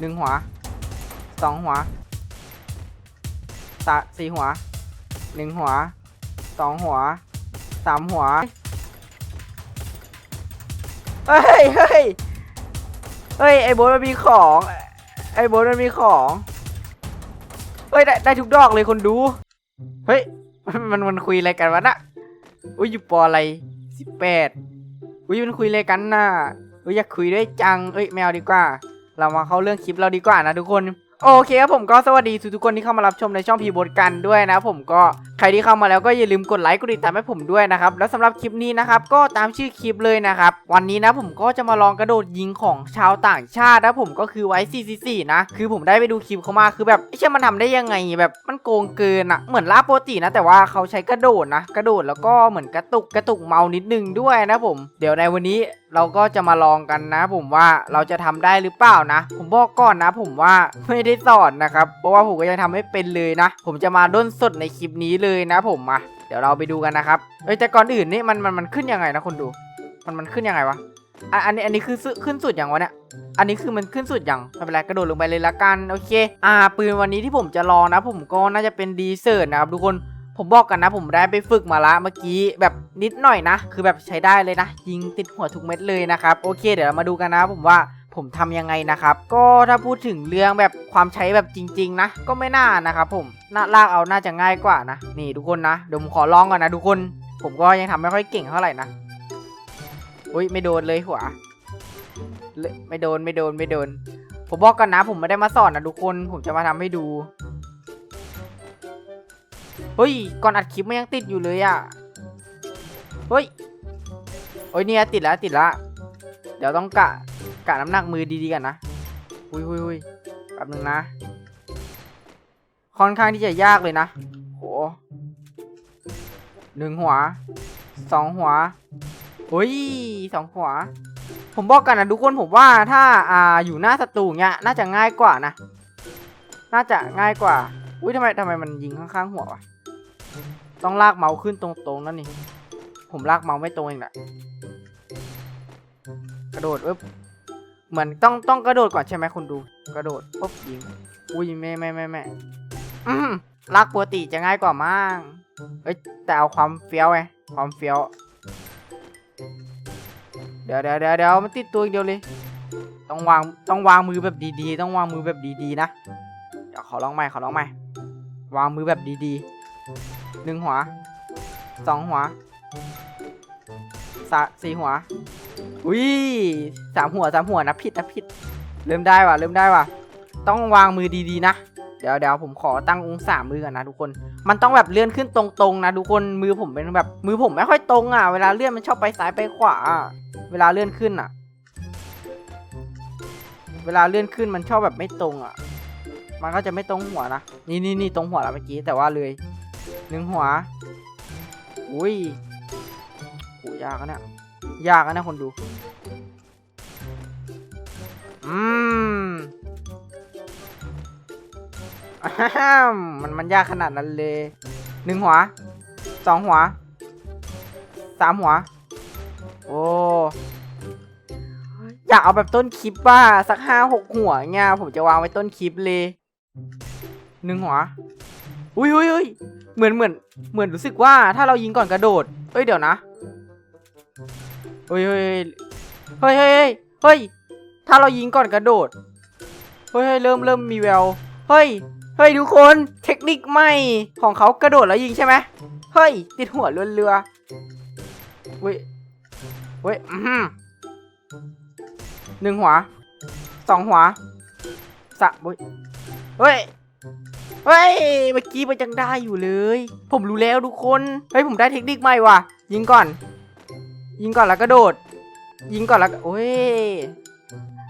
หนึ่งหัวสองหัวสะสี่หัวหนึ่งหัวสองหัวสามหัวเฮ้ยเฮ้ยเฮ้ยไอ้โบทมันมีของไอ้โบทมันมีของเฮ้ยได้ได้ทุกดอกเลยคนดูเฮ้ยมันมันคุยอะไรกันวะน่ะอุ้ยอยู่ปออะไรสิบแปดอุ้ยมันคุยอะไรกันน่ะอุ้ยอยากคุยด้วยจังเอ้ยแมวดีกว่า เรามาเข้าเรื่องคลิปเราดีกว่านะทุกคนโอเคครับผมก็สวัสดีทุกๆคนที่เข้ามารับชมในช่องพีบดกันด้วยนะผมก็ใครที่เข้ามาแล้วก็อย่าลืมกดไลค์กดติดตามให้ผมด้วยนะครับแล้วสำหรับคลิปนี้นะครับก็ตามชื่อคลิปเลยนะครับวันนี้นะผมก็จะมาลองกระโดดยิงของชาวต่างชาตินะผมก็คือไว้444นะคือผมได้ไปดูคลิปเขามาคือแบบไอ้เชื่อมันทำได้ยังไงแบบมันโกงเกินอะเหมือนลาบปกตินะแต่ว่าเขาใช้กระโดดนะ กระโดดแล้วก็เหมือนกระตุกกระตุกเมานิดนึงด้วยนะผม เดี๋ยวในวันนี้ เราก็จะมาลองกันนะ ผมว่าเราจะทำได้หรือเปล่านะ ผมบอกก่อนนะ ผมว่าไม่ได้สอนนะครับ เพราะว่าผมก็ยังทำไม่เป็นเลยนะ ผมจะมาด้นสดในคลิปนี้เลยนะ ผมมาเดี๋ยวเราไปดูกันนะครับเอ้ยแต่ก่อนอื่นนี่มันมันมันขึ้นยังไงนะคนดู มันมันขึ้นยังไงวะอันอันนี้อันนี้คือขึ้นสุดอย่างวะเนี่ย อันนี้คือมันขึ้นสุดอย่างไม่เป็นไรกระโดดลงไปเลยละกันโอเค อ่าปืนวันนี้ที่ผมจะลองนะ ผมก็น่าจะเป็นดีเซอร์นะครับทุกคน ผมบอกกันนะ ผมได้ไปฝึกมาละเมื่อกี้แบบนิดหน่อยนะ คือแบบใช้ได้เลยนะ ยิงติดหัวทุกเม็ดเลยนะครับ โอเค เดี๋ยวเรามาดูกันนะผมว่าผมทำยังไงนะครับ ก็ถ้าพูดถึงเรื่องแบบความใช้แบบจริง ๆ นะ ก็ไม่น่านะครับผมน่าลากเอาน่าจะง่ายกว่านะ นี่ทุกคนนะเดี๋ยวผมขอลองก่อนนะทุกคน ผมก็ยังทำไม่ค่อยเก่งเท่าไหร่นะอุ้ยไม่โดนเลยหัวไม่โดนไม่โดนไม่โดน ผมบอกกันนะ ผมไม่ได้มาสอนนะทุกคน ผมจะมาทำให้ดู เฮ้ย ก่อนอัดคลิปมันยังติดอยู่เลยอะ่ะ เฮ้ย โอ้ยเนี่ยติดแล้วติดแล้ว เดี๋ยวต้องกะกะน้ำหนักมือดีๆกันนะหุยหุยหุยแป๊บนึงนะ ค่อนข้างที่จะยากเลยนะ โหหนึ่งหัว สองหัวเฮ้ยสองหัว ผมบอกกันนะทุกคนผมว่าถ้าอ่าอยู่หน้าศัตรูเนี้ยน่าจะง่ายกว่านะ น่าจะง่ายกว่า อุ้ยทำไมทำไมมันยิงข้างๆหัววะ ต้องลากเมาส์ขึ้นตรงๆนั่นนี่ ผมลากเมาส์ไม่ตรงเองแหละกระโดดปึ๊บเหมือนต้องต้องกระโดดก่อนใช่ไหมคุณดู กระโดดปุ๊บยิงอุ้ยไม่ไม่ไม่ไม่ลากปกติจะง่ายกว่ามั้งเอ้ยแต่เอาความเฟี้ยวไงความเฟี้ยว เดี๋ยวเดี๋ยวเดี๋ยวเดี๋ยวมันติดตัวอีกเดียวเลย ต้องวางต้องวางมือแบบดีๆ ต้องวางมือแบบดีๆนะเดี๋ยวขอลองใหม่ขอลองใหม่วางมือแบบดีๆ หนึ่งหัวสองหัวสะสี่หัวอุ้ยสามหัวสามหัวนะผิดนะผิดเริ่มได้ว่ะเริ่มได้ว่ะ ต้องวางมือดีๆนะ เดี๋ยวเดี๋ยวผมขอตั้งองศามือกันนะทุกคน มันต้องแบบเลื่อนขึ้นตรงๆนะทุกคนมือผมเป็นแบบมือผมไม่ค่อยตรงอะเวลาเลื่อนมันชอบไปซ้ายไปขวา เวลาเลื่อนขึ้นอะ เวลาเลื่อนขึ้นมันชอบแบบไม่ตรงอะ มันก็จะไม่ตรงหัวนะนี่นี่นี่ตรงหัวแล้วเมื่อกี้แต่ว่าเลย หนึ่งหัว อุ้ยโหยากอะเนี่ยยากอะเนี่ยคนดู อืมมันมันยากขนาดนั้นเลยหนึ่งหัวสองหัวสามหัว โอ้อยากเอาแบบต้นคลิปบ้าสักห้าหกหัวเงี้ยผมจะวางไว้ต้นคลิปเลยหนึ่งหัว อุ้ยอุ้ยอุ้ยเหมือนเหมือนเหมือนรู้สึกว่าถ้าเรายิงก่อนกระโดดเอ้ยเดี๋ยวนะเฮ้ยเฮ้ยเฮ้ยเฮ้ยเฮ้ยเฮ้ยถ้าเรายิงก่อนกระโดดเฮ้ยเฮ้ยเริ่มเริ่มมีแววเฮ้ยเฮ้ยทุกคนเทคนิคใหม่ของเขากระโดดแล้วยิงใช่ไหมเฮ้ยติดหัวเรือเรือเว้ยเว้ยอืมหนึ่งหัวสองหัวสะเว้ยเฮ้ย เฮ้ย เมื่อกี้มันยังได้อยู่เลย ผมรู้แล้วทุกคน เฮ้ยผมได้เทคนิคใหม่ว่ะ ยิงก่อน ยิงก่อนแล้วกระโดด ยิงก่อนแล้วก็โอ้ย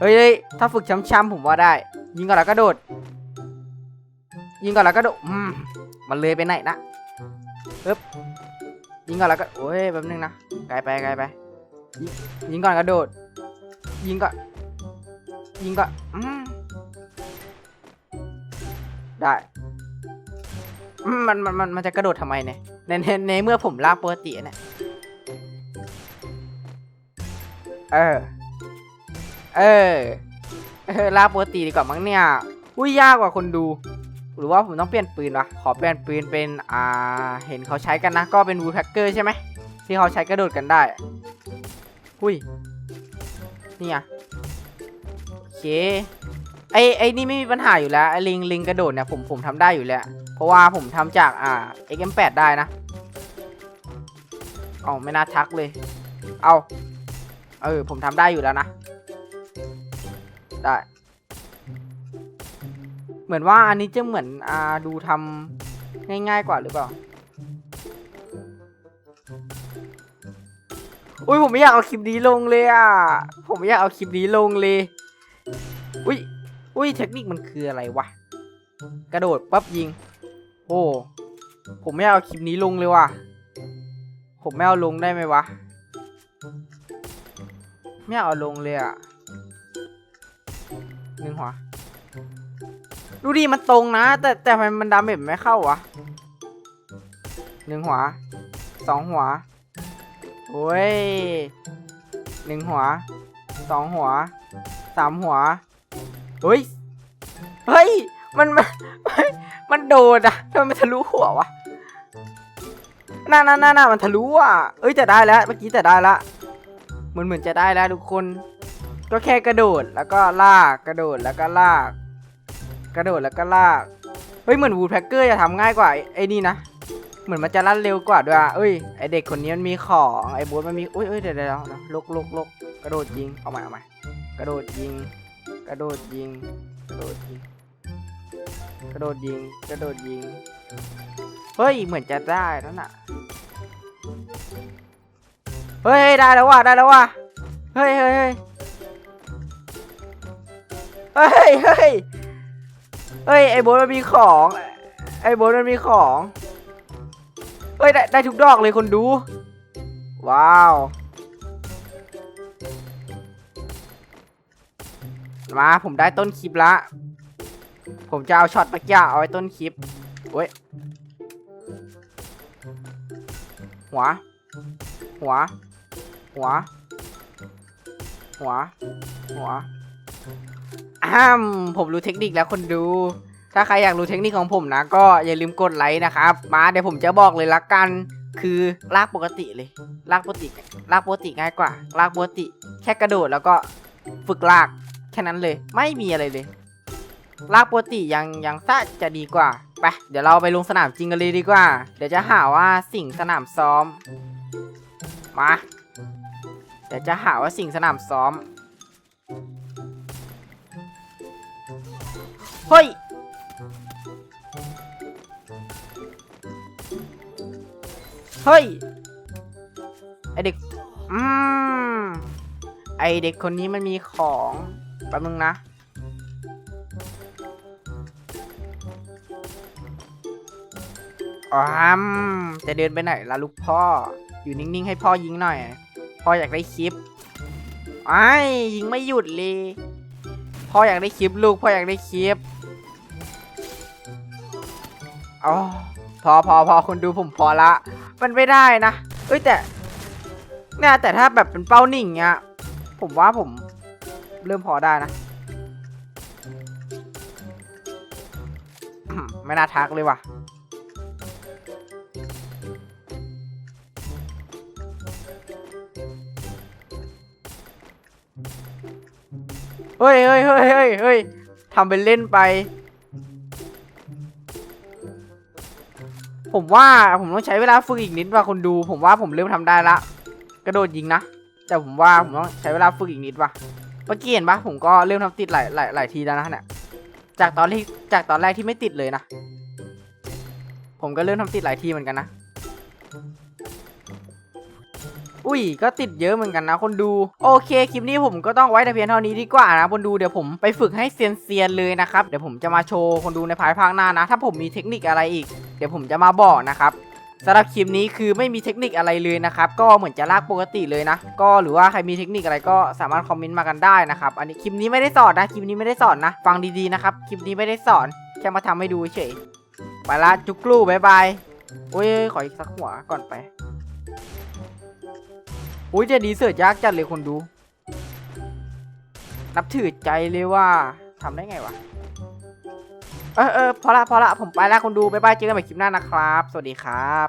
เฮ้ย เฮ้ยถ้าฝึกช้ำๆผมว่าได้ ยิงก่อนแล้วกระโดด ยิงก่อนแล้วกระโดดมมันเลยไปไหนนะปึ๊บยิงก่อนแล้วก็โอ้ยแป๊บนึงนะ ไกลไปไกลไป ยิงยิงก่อนกระโดด ยิงก่อน ยิงก่อนอืมได้ มันมันมันมันจะกระโดดทำไมเนี่ยในในในเมื่อผมลากปกติเนี่ยเออ เออ เออลากปกติดีกว่ามั้งเนี่ยอุ้ยยากกว่าคนดู หรือว่าผมต้องเปลี่ยนปืนวะขอเปลี่ยนปืนเป็นอ่าเห็นเขาใช้กันนะ ก็เป็นวูดแพ็กเกอร์ใช่ไหมที่เขาใช้กระโดดกันได้อุ้ยนี่อะโอเคไอไอนี่ไม่มีปัญหาอยู่แล้วไอลิงลิงกระโดดเนี่ยผมผมทำได้อยู่แล้ว เพราะว่าผมทำจากอ่า XM8 ได้นะ เอาไม่น่าทักเลย เอาเออ ผมทำได้อยู่แล้วนะ ได้ เหมือนว่าอันนี้จะเหมือนอ่าดูทำง่ายๆกว่าหรือเปล่าอุ้ยผมไม่อยากเอาคลิปนี้ลงเลยอะ ผมไม่อยากเอาคลิปนี้ลงเลย อุ้ย อุ้ยเทคนิคมันคืออะไรวะ กระโดดปั๊บยิง โอ้ ผมไม่เอาคลิปนี้ลงเลยว่ะ ผมไม่เอาลงได้ไหมวะ ไม่เอาลงเลยอะหนึ่งหัว ดูดิมันตรงนะ แต่แต่ทำไมมันดาเมจไม่เข้าวะหนึ่งหัวสองหัวโอ้ยหนึ่งหัวสองหัวสามหัวเฮ้ย เฮ้ย มันมันมันโดดอะทำไมมันทะลุหัววะน่าน่าน่าน่ามันทะลุอะเอ้ยจะได้แล้วเมื่อกี้จะได้ละเหมือนเหมือนจะได้แล้วทุกคน ก็แค่กระโดดแล้วก็ลากกระโดดแล้วก็ลาก กระโดดแล้วก็ลากเฮ้ยเหมือนวูดแพ็กเกอร์จะทำง่ายกว่าไอ้นี่นะเหมือนมันจะลั่นเร็วกว่าด้วยอะเอ้ยไอเด็กคนนี้มันมีของไอบ๊ทมันมีอุ้ยเอ้ยเดี๋ยวเดี๋ยวลกลกลกกระโดดยิงเอาใหม่เอาใหม่กระโดดยิง กระโดดยิงกระโดดยิง กระโดดยิง กระโดดยิง เฮ้ย เหมือนจะได้แล้วน่ะ เฮ้ย ได้แล้วว่ะ ได้แล้วว่ะ เฮ้ยเฮ้ยเฮ้ยเฮ้ยเฮ้ยเฮ้ยไอ้โบ๊ทมันมีของ ไอ้โบ๊ทมันมีของ เฮ้ย ได้ได้ทุกดอกเลยคนดู ว้าว มา ผมได้ต้นคลิปละ ผมจะเอาช็อตเมื่อกี้เอาไว้ต้นคลิปเว้ย หัว หัว หัว หัว หัวอ้ามผมรู้เทคนิคแล้วคนดู ถ้าใครอยากรู้เทคนิคของผมนะ ก็อย่าลืมกดไลค์นะครับ มาเดี๋ยวผมจะบอกเลยละกัน คือลากปกติเลย ลากปกติ ลากปกติง่ายกว่า ลากปกติ แค่กระโดดแล้วก็ฝึกลากแค่นั้นเลย ไม่มีอะไรเลย ลากปกติยังยังซะจะดีกว่า ไป เดี๋ยวเราไปลงสนามจริงกันเลยดีกว่า เดี๋ยวจะหาว่าสิ่งสนามซ้อม มา เดี๋ยวจะหาว่าสิ่งสนามซ้อม เฮ้ย เฮ้ย ไอเด็ก อืม ไอเด็กคนนี้มันมีของ แป๊บนึงนะ อ๋อมจะเดินไปไหนล่ะลูกพ่อ อยู่นิ่งๆ ให้พ่อยิงหน่อย พ่ออยากได้คลิปไอ้ยิงไม่หยุดเลย พ่ออยากได้คลิปลูก พ่ออยากได้คลิปอ๋อพอพอพอคนดูผมพอละ มันไม่ได้นะ เอ้ยแต่เนี่ยแต่ถ้าแบบเป็นเป้านิ่งเงี้ย ผมว่าผมเริ่มพอได้นะ ไม่น่าทักเลยว่ะ เฮ้ยเฮ้ยเฮ้ยเฮ้ยเฮ้ยทำเป็นเล่นไป ผมว่าผมต้องใช้เวลาฝึกอีกนิดว่ะคนดู ผมว่าผมเริ่มทำได้ละ กระโดดยิงนะ แต่ผมว่าผมต้องใช้เวลาฝึกอีกนิดว่ะเมื่อกี้เห็นปะผมก็เริ่มทำติดหลายหลายหลายทีแล้วนะเนี่ย จากตอนที่จากตอนแรกที่ไม่ติดเลยนะ ผมก็เริ่มทำติดหลายทีเหมือนกันนะ อุ้ย ก็ติดเยอะเหมือนกันนะคนดู โอเค คลิปนี้ผมก็ต้องไว้แต่เพียงเท่านี้ดีกว่านะคนดู เดี๋ยวผมไปฝึกให้เซียนๆเลยนะครับ เดี๋ยวผมจะมาโชว์คนดูในภายภาคหน้านะ ถ้าผมมีเทคนิคอะไรอีก เดี๋ยวผมจะมาบอกนะครับสำหรับคลิปนี้คือไม่มีเทคนิคอะไรเลยนะครับ ก็เหมือนจะลากปกติเลยนะ ก็หรือว่าใครมีเทคนิคอะไรก็สามารถคอมเมนต์มากันได้นะครับ อันนี้คลิปนี้ไม่ได้สอนนะ คลิปนี้ไม่ได้สอนนะ ฟังดีๆนะครับ คลิปนี้ไม่ได้สอน แค่มาทำให้ดูเฉย ไปละจุกลูบายบายโอ้ยขออีกสักหัวก่อนไป อุ้ยเจะดีเสือยากจัดเลยคนดู นับถือใจเลยว่าทำได้ไงวะ เออเออพอละพอละผมไปแล้วคนดูบ๊ายบายเจอกันใหม่คลิปหน้านะครับ สวัสดีครับ